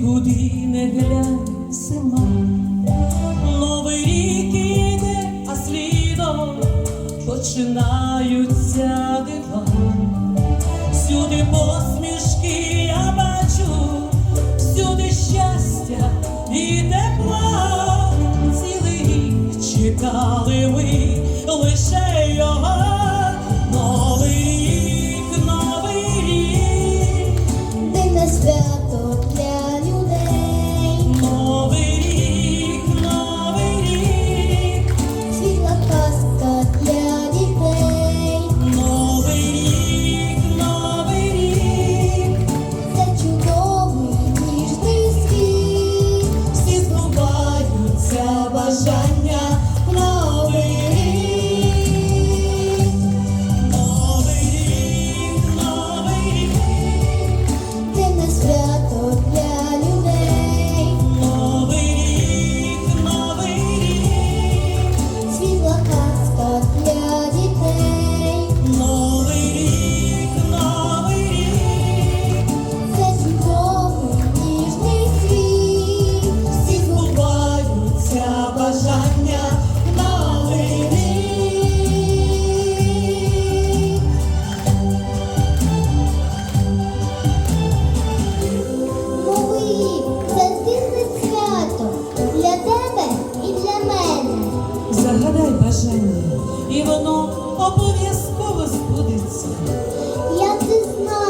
куди не глянь зима, новий рік іде, а слідом починаються дива, всюди посмішки я бачу, всюди щастя. і Lasagna бажання, і воно обов'язково збудеться. Я це знаю.